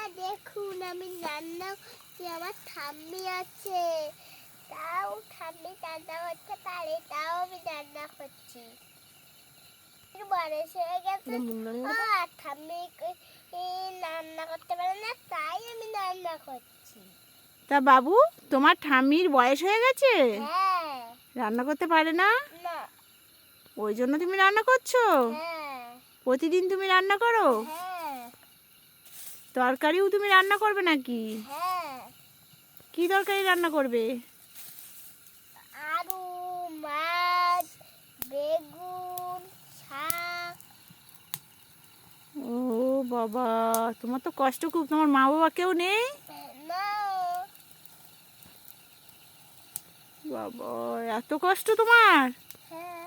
বন্ধুরা দেখুন আমি রান্না কি আমার ঠাম্মি আছে। তাও ঠাম্মি রান্না করতে পারে তাও আমি রান্না করছি। বয়স হয়ে গেছে। আর ঠাম্মি রান্না করতে পারে না তাই আমি রান্না করছি। তা বাবু তোমার ঠাম্মির বয়স হয়ে গেছে? হ্যাঁ। রান্না করতে পারে না? না। ওই জন্য তুমি রান্না করছ? হ্যাঁ। প্রতিদিন তুমি রান্না করো? হ্যাঁ। তরকারিও তুমি রান্না করবে নাকি? হ্যাঁ। কি তরকারি রান্না করবে? আলু মাছ বেগুন শাক। ও বাবা তোমার তো কষ্ট খুব তোমার মা বাবা কেউ নেই? বাবা এত কষ্ট তোমার? হ্যাঁ।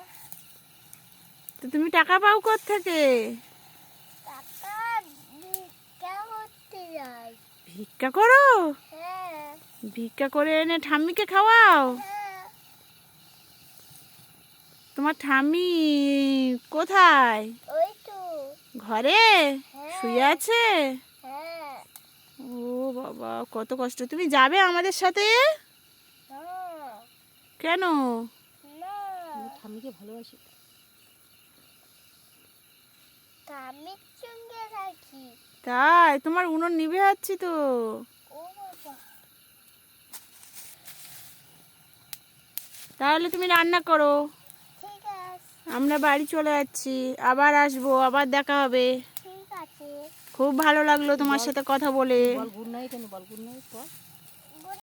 তো তুমি টাকা পাও থেকে টাকা ভিক্ষা করতে যাই ভিক্ষা করো? হ্যাঁ। ভিক্ষা করে এনে ঠাম্মিকে খাওয়াও? তোমার ঠাম্মি কোথায়? ওই তো। ঘরে? হ্যাঁ। শুয়ে আছে? হ্যাঁ। ও বাবা কত কষ্ট। তুমি যাবে আমাদের সাথে? কেন? ঠাম্মিকে ভালোবাসি। স্বামীর সঙ্গে তাই? তোমার উনুন নিভে যাচ্ছি তো। তাহলে তুমি রান্না করো। আমরা বাড়ি চলে যাচ্ছি। আবার আসব আবার দেখা হবে। খুব ভালো লাগল তোমার সাথে কথা বলে। বল গুড নাইট বল গুড নাইট বল।